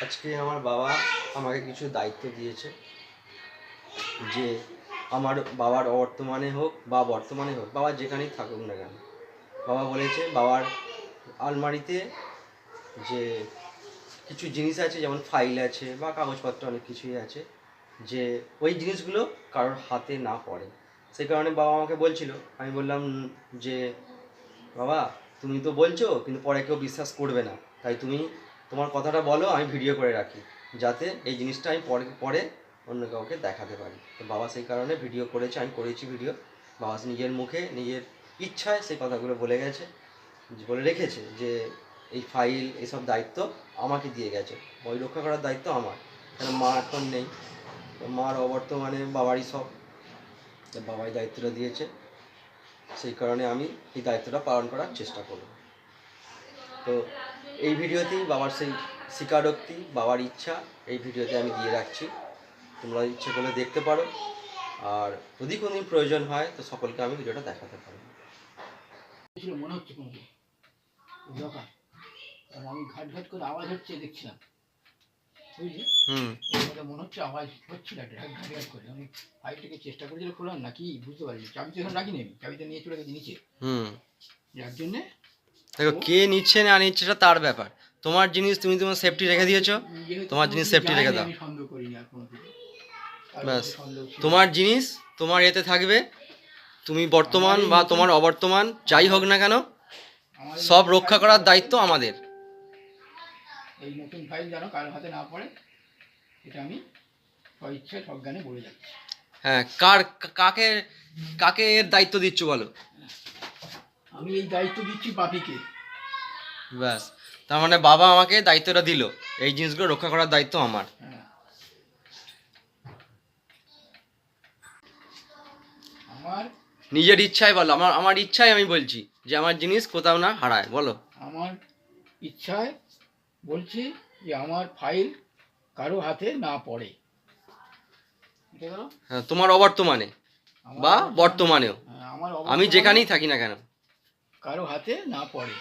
আজকে আমার বাবা আমাকে কিছু দায়িত্ব দিয়েছে যে আমার বাবার বর্তমানে হোক বা বর্তমানে হোক, বাবা যেখানেই থাকুক না কেন। বাবা বলেছে বাবার আলমারিতে যে কিছু জিনিস আছে, যেমন ফাইল আছে বা কাগজপত্র অনেক কিছুই আছে, যে ওই জিনিসগুলো কারোর হাতে না পড়ে। সেই কারণে বাবা আমাকে বলছিল, আমি বললাম যে, বাবা, তুমি তো বলছো, কিন্তু পরে কেউ বিশ্বাস করবে না। তাই তুমি তোমার কথাটা বলো, আমি ভিডিও করে রাখি, যাতে এই জিনিসটা আমি পরে পরে অন্য কাউকে দেখাতে পারি। তো বাবা সেই কারণে ভিডিও করেছে, আমি করেছি ভিডিও বাবা নিজের মুখে, নিজের ইচ্ছায় সেই কথাগুলো বলে গেছে, বলে রেখেছে যে এই ফাইল এসব দায়িত্ব আমাকে দিয়ে গেছে। ওই রক্ষা করার দায়িত্ব আমার। কেন মা এখন নেই। মার অবর্তমানে বাবারই সব। বাবাই দায়িত্বটা দিয়েছে। সেই কারণে আমি এই দায়িত্বটা পালন করার চেষ্টা করব। তো এই ভিডিওতেই বাবার সেই স্বীকারোক্তি বাবার ইচ্ছা এই ভিডিওতে আমি দিয়ে রাখছি। তোমরা ইচ্ছে করলে দেখতে পারো। আর যদি কোনোদিন প্রয়োজন হয় তো সকলকে আমি ভিডিওটা দেখাতে পারব। মনে হচ্ছে কোনো আমি ঘাট ঘাট করে আওয়াজ হচ্ছে দেখছিলাম। বুঝলি? হুম। মনে হচ্ছে আওয়াজ হচ্ছিল একটা ঘাট ঘাট করে। আমি ফাইলটাকে চেষ্টা করেছিল খোলাম না কি বুঝতে পারিনি। চাবি তো এখন রাখিনি আমি। চাবিটা নিয়ে চলে গেছি নিচে। হুম। যার জন্যে দেখো কে নিচ্ছে না নিচ্ছে সেটা তার ব্যাপার। তোমার জিনিস তুমি তোমার সেফটি রেখে দিয়েছ তোমার জিনিস সেফটি রেখে দাও। ব্যাস। তোমার জিনিস তোমার এতে থাকবে। তুমি বর্তমান বা তোমার অবর্তমান যাই হোক না কেন সব রক্ষা করার দায়িত্ব আমাদের। এই নতুন ফাইল যেন কারোর হাতে না পড়ে এটা আমি স্বইচ্ছে সজ্ঞানে বলে যাচ্ছি। হ্যাঁ কার কাকে কাকে এর দায়িত্ব দিচ্ছ বলো? আমি এই দায়িত্ব দিচ্ছি পাপিকে ব্যাস। তার মানে বাবা আমাকে দায়িত্বটা দিল। এই জিনিসগুলো রক্ষা করার দায়িত্ব আমার। হ্যাঁ। আমার নিজের ইচ্ছায় বলো। আমার আমার ইচ্ছায় আমি বলছি যে আমার জিনিস কোথাও না হারায় বলো। আমার ইচ্ছায় বলছি যে আমার ফাইল কারও হাতে না পড়ে। হ্যাঁ তোমার অবর্তমানে বা বর্তমানেও। হ্যাঁ, আমার আমি যেখানেই থাকি না কেন। কারও হাতে না পড়ে